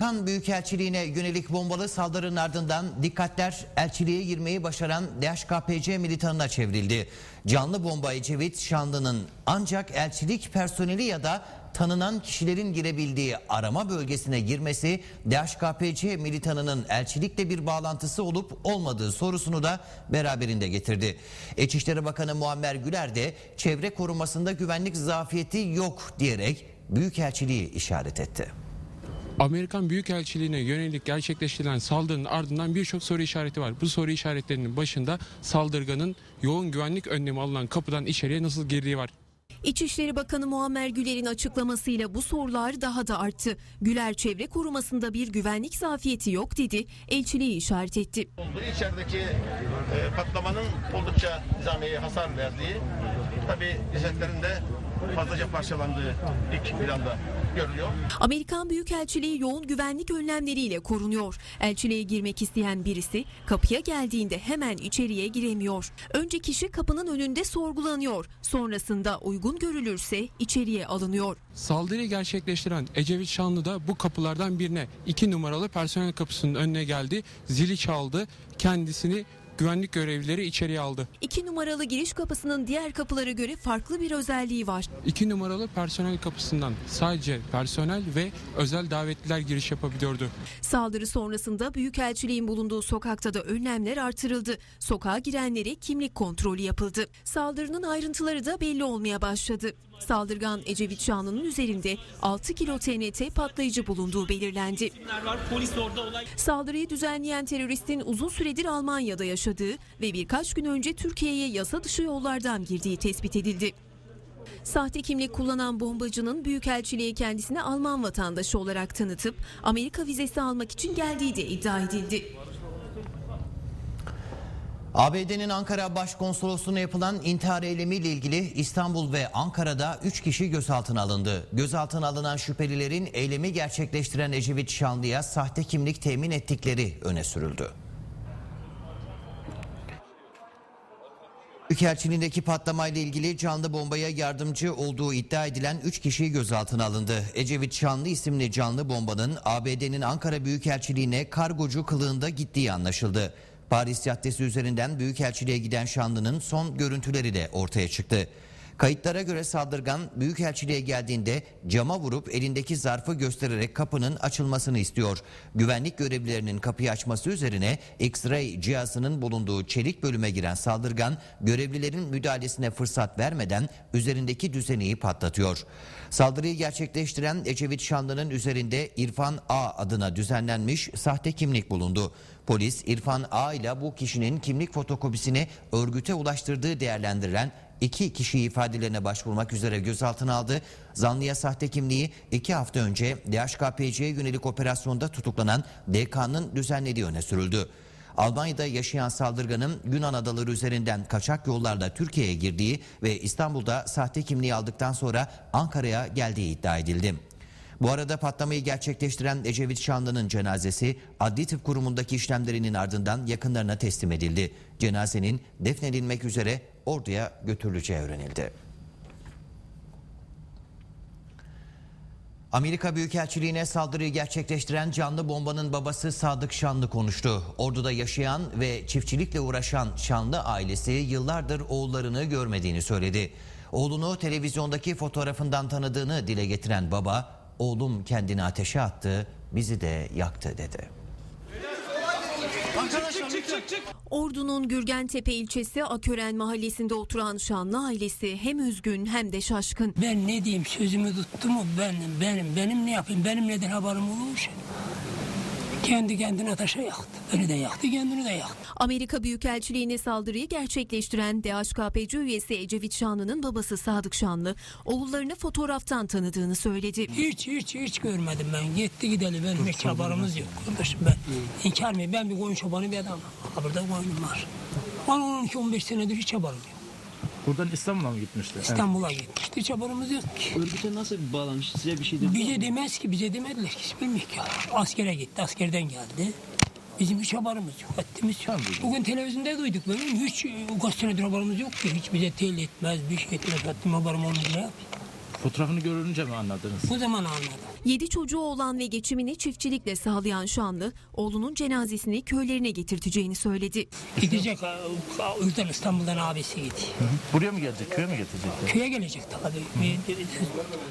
Kan Büyükelçiliğine yönelik bombalı saldırının ardından dikkatler elçiliğe girmeyi başaran DHKPC militanına çevrildi. Canlı bomba Ecevit Şanlı'nın ancak elçilik personeli ya da tanınan kişilerin girebildiği arama bölgesine girmesi DHKPC militanının elçilikle bir bağlantısı olup olmadığı sorusunu da beraberinde getirdi. İçişleri Bakanı Muammer Güler de çevre korumasında güvenlik zafiyeti yok diyerek Büyükelçiliği işaret etti. Amerikan Büyükelçiliğine yönelik gerçekleştirilen saldırının ardından birçok soru işareti var. Bu soru işaretlerinin başında saldırganın yoğun güvenlik önlemi alınan kapıdan içeriye nasıl girdiği var. İçişleri Bakanı Muammer Güler'in açıklamasıyla bu sorular daha da arttı. Güler çevre korumasında bir güvenlik zafiyeti yok dedi, elçiliği işaret etti. içerideki e, patlamanın oldukça nizamiye hasar verdiği tabi cesetlerin de fazlaca parçalandığı ilk planda görülüyor. Amerikan Büyükelçiliği yoğun güvenlik önlemleriyle korunuyor. Elçiliğe girmek isteyen birisi kapıya geldiğinde hemen içeriye giremiyor. Önce kişi kapının önünde sorgulanıyor. Sonrasında uygun görülürse içeriye alınıyor. Saldırıyı gerçekleştiren Ecevit Şanlı da bu kapılardan birine iki numaralı personel kapısının önüne geldi. Zili çaldı. Kendisini güvenlik görevlileri içeriye aldı. İki numaralı giriş kapısının diğer kapılara göre farklı bir özelliği var. İki numaralı personel kapısından sadece personel ve özel davetliler giriş yapabiliyordu. Saldırı sonrasında Büyükelçiliğin bulunduğu sokakta da önlemler artırıldı. Sokağa girenlere kimlik kontrolü yapıldı. Saldırının ayrıntıları da belli olmaya başladı. Saldırgan Ecevit Şanlı'nın üzerinde 6 kilo TNT patlayıcı bulunduğu belirlendi. var. Polis orada olay Saldırıyı düzenleyen teröristin uzun süredir Almanya'da yaşadığı ve birkaç gün önce Türkiye'ye yasa dışı yollardan girdiği tespit edildi. Sahte kimlik kullanan bombacının Büyükelçiliğe kendisini Alman vatandaşı olarak tanıtıp Amerika vizesi almak için geldiği de iddia edildi. ABD'nin Ankara Başkonsolosluğu'na yapılan intihar eylemiyle ilgili İstanbul ve Ankara'da 3 kişi gözaltına alındı. Gözaltına alınan şüphelilerin eylemi gerçekleştiren Ecevit Şanlı'ya sahte kimlik temin ettikleri öne sürüldü. Büyükelçiliğindeki patlamayla ilgili canlı bombaya yardımcı olduğu iddia edilen 3 kişi gözaltına alındı. Ecevit Şanlı isimli canlı bombanın ABD'nin Ankara Büyükelçiliğine kargocu kılığında gittiği anlaşıldı. Paris Caddesi üzerinden Büyükelçiliğe giden Şanlı'nın son görüntüleri de ortaya çıktı. Kayıtlara göre saldırgan Büyükelçiliğe geldiğinde cama vurup elindeki zarfı göstererek kapının açılmasını istiyor. Güvenlik görevlilerinin kapıyı açması üzerine X-ray cihazının bulunduğu çelik bölüme giren saldırgan görevlilerin müdahalesine fırsat vermeden üzerindeki düzeneyi patlatıyor. Saldırıyı gerçekleştiren Ecevit Şanlı'nın üzerinde İrfan A adına düzenlenmiş sahte kimlik bulundu. Polis İrfan A ile bu kişinin kimlik fotokopisini örgüte ulaştırdığı değerlendirilen iki kişiyi ifadelerine başvurmak üzere gözaltına aldı. Zanlıya sahte kimliği iki hafta önce DHKPC'ye yönelik operasyonda tutuklanan DK'nın düzenlediği öne sürüldü. Almanya'da yaşayan saldırganın Yunan adaları üzerinden kaçak yollarla Türkiye'ye girdiği ve İstanbul'da sahte kimliği aldıktan sonra Ankara'ya geldiği iddia edildi. Bu arada patlamayı gerçekleştiren Ecevit Şanlı'nın cenazesi Adli Tıp Kurumu'ndaki işlemlerinin ardından yakınlarına teslim edildi. Cenazenin defnedilmek üzere orduya götürüleceği öğrenildi. Amerika Büyükelçiliğine saldırıyı gerçekleştiren canlı bombanın babası Sadık Şanlı konuştu. Ordu'da yaşayan ve çiftçilikle uğraşan Şanlı ailesi yıllardır oğullarını görmediğini söyledi. Oğlunu televizyondaki fotoğrafından tanıdığını dile getiren baba, oğlum kendini ateşe attı, bizi de yaktı dedi. Ordu'nun Gürgentepe ilçesi Akören mahallesinde oturan Şanlı ailesi hem üzgün hem de şaşkın. Ben ne diyeyim sözümü tuttu mu ben benim benim ne yapayım benim neden haberim olur? Kendi kendine ateşe yaktı. Beni de yaktı kendini de yaktı. Amerika Büyükelçiliğine saldırıyı gerçekleştiren DHKPC üyesi Ecevit Şanlı'nın babası Sadık Şanlı, oğullarını fotoğraftan tanıdığını söyledi. Hiç hiç hiç görmedim ben. Gitti gideli benim hiç haberimiz yok. Kardeşim ben inkar mıyım? Ben bir koyun çobanı bir adamım. Ha burada koyunum var. Bana 12-15 senedir hiç haberim yok. Buradan İstanbul'a mı gitmişti? İstanbul'a gitmişti. Hiç haberimiz yok ki. Örgüte nasıl bir bağlanmış? Size bir şey dedi mi? Bize demez ki bize demediler ki. Biz bilmiyoruz ya. Askere gitti. Askerden geldi. Bizim hiç haberimiz yok. Haddimiz yok. Bugün televizyonda duyduk. Benim hiç e, senedir haberimiz yok ki. Hiç bize tel etmez, bir şey etmez. Haddim haberim olmuyor. Ne yapayım? Fotoğrafını görünce mi anladınız? Bu zaman anladım. 7 çocuğu olan ve geçimini çiftçilikle sağlayan Şanlı, oğlunun cenazesini köylerine getirteceğini söyledi. Gidecek ha, Ürden İstanbul'dan abisi gidiyor. Buraya mı gelecek, köye mi getirecekler? Köye gelecek tabii.